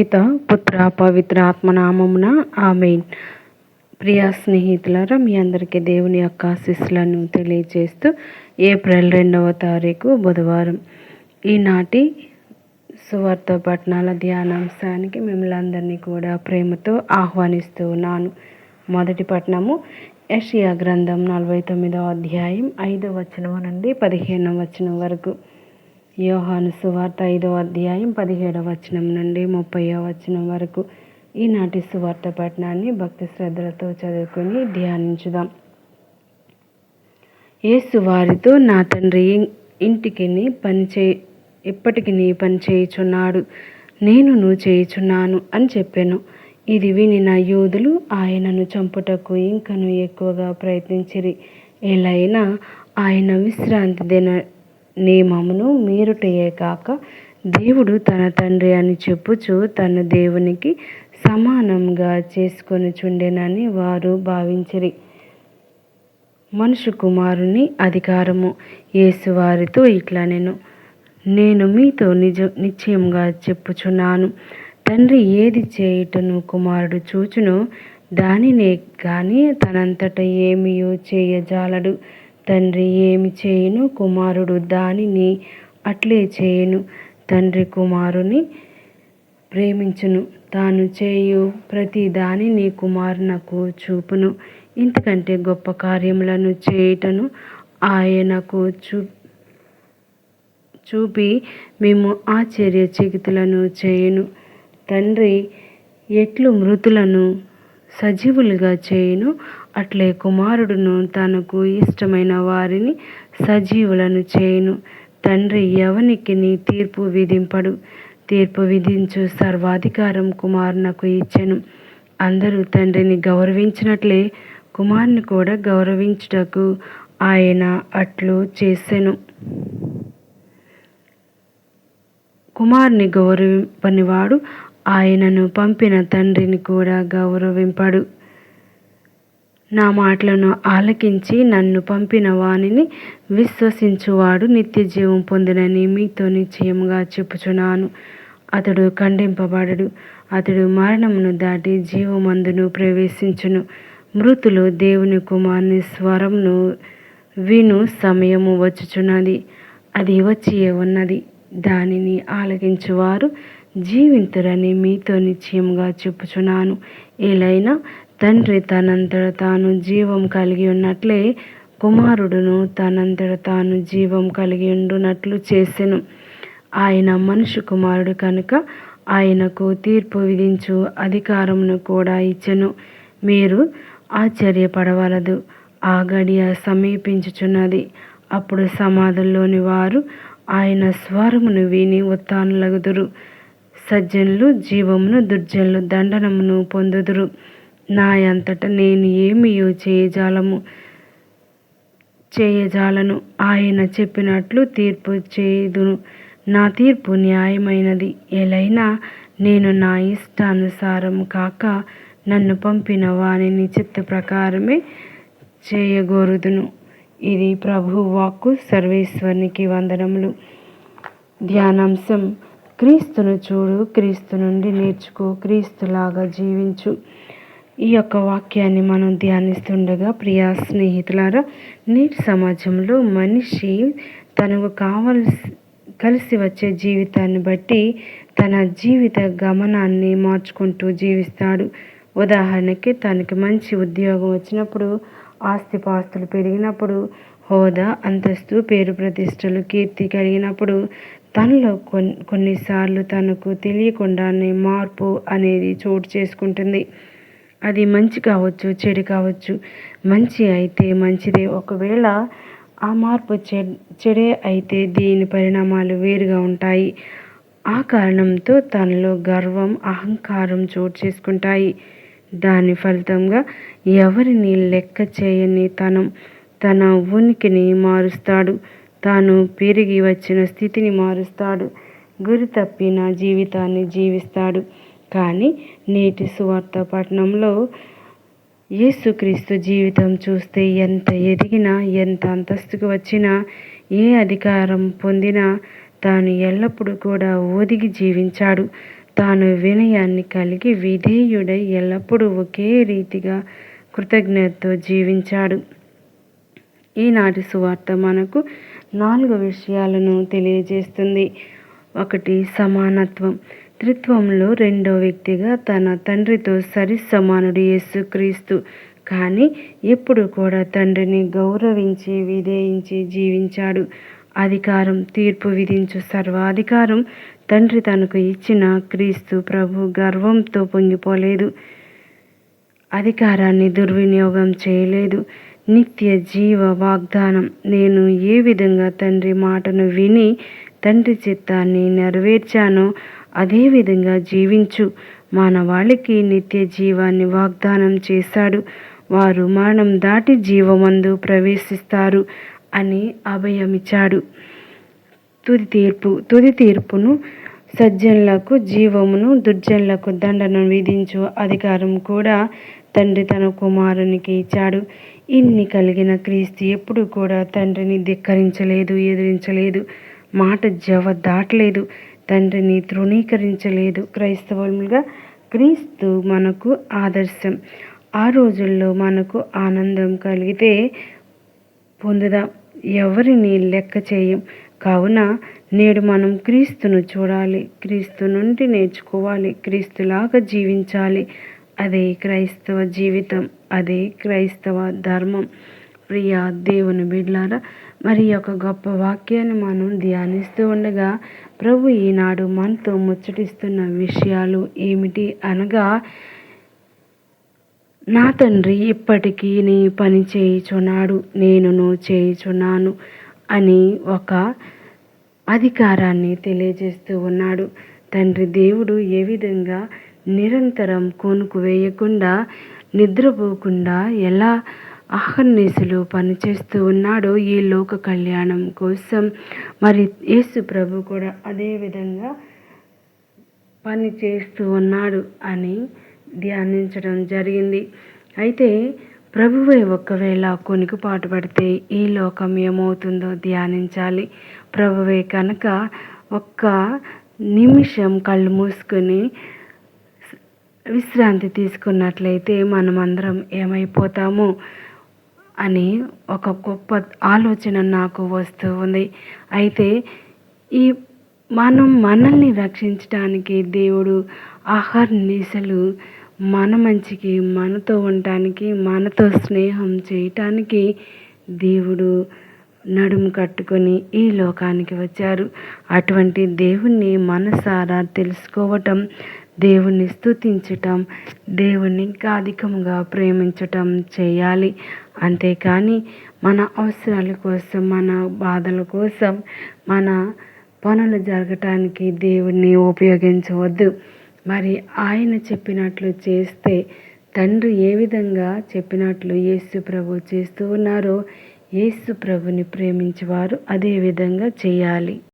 పిత పుత్ర పవిత్ర ఆత్మనామమున ఆమెన్. ప్రియ స్నేహితులారా మీ అందరికీ దేవుని యొక్క ఆశీస్సులను తెలియజేస్తూ ఏప్రిల్ రెండవ తారీఖు బుధవారం ఈనాటి సువార్త పట్టణాల ధ్యానాంశానికి మిమ్మల్ని అందరినీ కూడా ప్రేమతో ఆహ్వానిస్తూ ఉన్నాను. మొదటి పట్టణము యషియా గ్రంథం నలభై తొమ్మిదవ అధ్యాయం ఐదవ వచనం నుండి పదిహేనవ వచనం వరకు. యోహాను సువార్త ఐదవ అధ్యాయం పదిహేడవ వచనం నుండి ముప్పై వచనం వరకు ఈనాటి సువార్త పట్టణాన్ని భక్తి శ్రద్ధలతో చదువుకొని ధ్యానించుదాం. యేసు వారితో నా తండ్రి ఇంటికి పనిచే ఇప్పటికి నీ పని చేయుచున్నాడు. నేను నువ్వు చేయుచున్నాను అని చెప్పాను. ఇది విని నా యోధులు ఆయనను చంపుటకు ఇంకను ఎక్కువగా ప్రయత్నించిరి. ఎలైనా ఆయన విశ్రాంతి దిన నియమమును మీరుటయే కాక దేవుడు తన తండ్రి అని చెప్పుచు తన దేవునికి సమానంగా చేసుకొని చుండెనని వారు భావించిరి. మనుషు కుమారుని అధికారము యేసువారితో ఇట్లా నేను. నేను మీతో నిజ నిశ్చయంగా చెప్పుచున్నాను. తండ్రి ఏది చేయుటను కుమారుడు చూచును దానినే కానీ తనంతట ఏమియో చేయజాలడు. తండ్రి ఏమి చేయును? కుమారుడు దానిని అట్లే చేయును. తండ్రి కుమారుని ప్రేమించును. తాను చేయు ప్రతి దానిని కుమారునకు చూపును. ఇంతకంటే గొప్ప కార్యములను చేయుటను ఆయనకు చూ చూపి మేము ఆశ్చర్య చికితులను చేయును. తండ్రి ఎట్లు మృతులను సజీవులుగా చేయును? అట్లే కుమారుడును తనకు ఇష్టమైన వారిని సజీవులను చేయును. తండ్రి ఎవనికి నీ తీర్పు విధింపడు? తీర్పు విధించు సర్వాధికారం కుమారునకు ఇచ్చెను. అందరూ తండ్రిని గౌరవించినట్లే కుమారుని కూడా గౌరవించుటకు ఆయన అట్లు చేసెను. కుమారుని గౌరవింపనివాడు ఆయనను పంపిన తండ్రిని కూడా గౌరవింపడు. నా మాటలను ఆలకించి నన్ను పంపిన వానిని విశ్వసించువాడు నిత్య జీవం పొందినని మీతో నిశ్చయముగా చెప్పుచున్నాను. అతడు ఖండింపబడడు. అతడు మరణమును దాటి జీవమందును ప్రవేశించును. మృతులు దేవుని కుమారుని స్వరంను విను సమయము వచ్చుచున్నది. అది వచ్చి ఉన్నది. దానిని ఆలకించువారు జీవింతురని మీతో నిశ్చయంగా చెప్పుచున్నాను. ఏలైనా తండ్రి తనంతట తాను జీవం కలిగి ఉన్నట్లే కుమారుడును తనంతట తాను జీవం కలిగి ఉండునట్లు చేసెను. ఆయన మనుషు కుమారుడు కనుక ఆయనకు తీర్పు విధించు అధికారమును కూడా ఇచ్చెను. మీరు ఆశ్చర్యపడవలదు. ఆ గడియ సమీపించుచున్నది. అప్పుడు సమాధుల్లోని వారు ఆయన స్వరమును విని ఉత్తానులగుదురు. సజ్జనులు జీవమును దుర్జనులు దండనమును పొందుదురు. నా అంతట నేను ఏమి చేయజాలము? చేయజాలను. ఆయన చెప్పినట్లు తీర్పు చేయుదును. నా తీర్పు న్యాయమైనది. ఎలైనా నేను నా ఇష్టానుసారం కాక నన్ను పంపిన వాణిని చిత్త ప్రకారమే చేయగోరుదును. ఇది ప్రభు వాక్కు సర్వేశ్వరునికి వందనములు. ధ్యానాంశం. క్రీస్తును చూడు. క్రీస్తు నుండి నేర్చుకో. క్రీస్తులాగా జీవించు. ఈ యొక్క వాక్యాన్ని మనం ధ్యానిస్తుండగా ప్రియా స్నేహితులారా నేటి సమాజంలో మనిషి తనకు కావలసి కలిసి వచ్చే జీవితాన్ని బట్టి తన జీవిత గమనాన్ని మార్చుకుంటూ జీవిస్తాడు. ఉదాహరణకి తనకి మంచి ఉద్యోగం వచ్చినప్పుడు ఆస్తిపాస్తులు పెరిగినప్పుడు హోదా అంతస్తు పేరు ప్రతిష్టలు కీర్తి కలిగినప్పుడు తనలో కొన్ని కొన్నిసార్లు తనకు తెలియకుండానే మార్పు అనేది చోటు చేసుకుంటుంది. అది మంచి కావచ్చు చెడు కావచ్చు మంచి అయితే మంచిదే. ఒకవేళ ఆ మార్పు చెడే అయితే దీని పరిణామాలు వేరుగా ఉంటాయి. ఆ కారణంతో తనలో గర్వం అహంకారం చోటు చేసుకుంటాయి. దాని ఫలితంగా ఎవరిని లెక్క చేయని తనం తన ఉనికిని మారుస్తాడు. తాను పెరిగి వచ్చిన స్థితిని మారుస్తాడు. గురి తప్పిన జీవితాన్ని జీవిస్తాడు. కానీ నేటి సువార్త పట్టణంలో యేసుక్రీస్తు జీవితం చూస్తే ఎంత ఎదిగినా ఎంత అంతస్తుకు వచ్చినా ఏ అధికారం పొందినా తాను ఎల్లప్పుడూ కూడా ఒదిగి జీవించాడు. తాను వినయాన్ని కలిగి విధేయుడై ఎల్లప్పుడూ ఒకే రీతిగా కృతజ్ఞతతో జీవించాడు. ఈనాటి సువార్త మనకు నాలుగు విషయాలను తెలియజేస్తుంది. ఒకటి సమానత్వం. త్రిత్వంలో రెండో వ్యక్తిగా తన తండ్రితో సరి సమానుడు యేసుక్రీస్తు. కానీ ఎప్పుడు కూడా తండ్రిని గౌరవించి విధేయించి జీవించాడు. అధికారం తీర్పు విధించు సర్వాధికారం తండ్రి తనకు ఇచ్చిన క్రీస్తు ప్రభు గర్వంతో పొంగిపోలేదు. అధికారాన్ని దుర్వినియోగం చేయలేదు. నిత్య జీవ వాగ్దానం నేను ఏ విధంగా తండ్రి మాటను విని తండ్రి చిత్తాన్ని నెరవేర్చానో అదేవిధంగా జీవించు. మానవాళికి నిత్య జీవాన్ని వాగ్దానం చేశాడు. వారు మరణం దాటి జీవమందు ప్రవేశిస్తారు అని అభయమిచ్చాడు. తుది తీర్పు తుది తీర్పును సజ్జనులకు జీవమును దుర్జనులకు దండను విధించు అధికారం కూడా తండ్రి తన కుమారునికి ఇచ్చాడు. ఇన్ని కలిగిన క్రీస్తు ఎప్పుడు కూడా తండ్రిని ధిక్కరించలేదు ఎదిరించలేదు. మాట జవ దాటలేదు. తండ్రిని తృణీకరించలేదు. క్రైస్తవులుగా క్రీస్తు మనకు ఆదర్శం. ఆ రోజుల్లో మనకు ఆనందం కలిగితే పొందుదాం. ఎవరిని లెక్క చేయం? కావున నేడు మనం క్రీస్తును చూడాలి. క్రీస్తు నుండి నేర్చుకోవాలి. క్రీస్తులాగా జీవించాలి. అదే క్రైస్తవ జీవితం. అదే క్రైస్తవ ధర్మం. ప్రియ దేవుని బిడ్లారా మరి ఒక గొప్ప వాక్యాన్ని మనం ధ్యానిస్తూ ఉండగా ప్రభు ఈనాడు మనతో ముచ్చటిస్తున్న విషయాలు ఏమిటి అనగా నా తండ్రి ఇప్పటికీ నీ పని చేయుచున్నాడు నేనును చేయుచున్నాను అని ఒక అధికారాన్ని తెలియజేస్తూ ఉన్నాడు. తండ్రి దేవుడు ఏ విధంగా నిరంతరం కొనుకు వేయకుండా నిద్రపోకుండా ఎలా అహర్నిశలు పనిచేస్తూ ఉన్నాడో ఈ లోక కళ్యాణం కోసం. మరి యేసు ప్రభు కూడా అదే విధంగా పని చేస్తూ ఉన్నాడు అని ధ్యానించడం జరిగింది. అయితే ప్రభువే ఒకవేళ కొనుకుపాటు పడితే ఈ లోకం ఏమవుతుందో ధ్యానించాలి. ప్రభువే కనుక ఒక్క నిమిషం కళ్ళు మూసుకొని విశ్రాంతి తీసుకున్నట్లయితే మనమందరం ఏమైపోతాము? అని ఒక గొప్ప ఆలోచన నాకు వస్తూ ఉంది. అయితే ఈ మనం మనల్ని రక్షించడానికి దేవుడు నిశలు మన మంచికి మనతో ఉండటానికి మనతో స్నేహం చేయటానికి దేవుడు నడుము కట్టుకొని ఈ లోకానికి వచ్చారు. అటువంటి దేవుణ్ణి మనసారా తెలుసుకోవటం దేవుణ్ణి స్థుతించటం దేవుణ్ణి ఇంకా అధికంగా ప్రేమించటం చేయాలి. అంతేకాని మన అవసరాల కోసం మన బాధల కోసం మన పనులు జరగటానికి దేవుణ్ణి ఉపయోగించవద్దు. మరి ఆయన చెప్పినట్లు చేస్తే తండ్రి ఏ విధంగా చెప్పినట్లు యేసు ప్రభు చేస్తూ ఉన్నారో యేసు ప్రభుని ప్రేమించేవారు అదే విధంగా చేయాలి.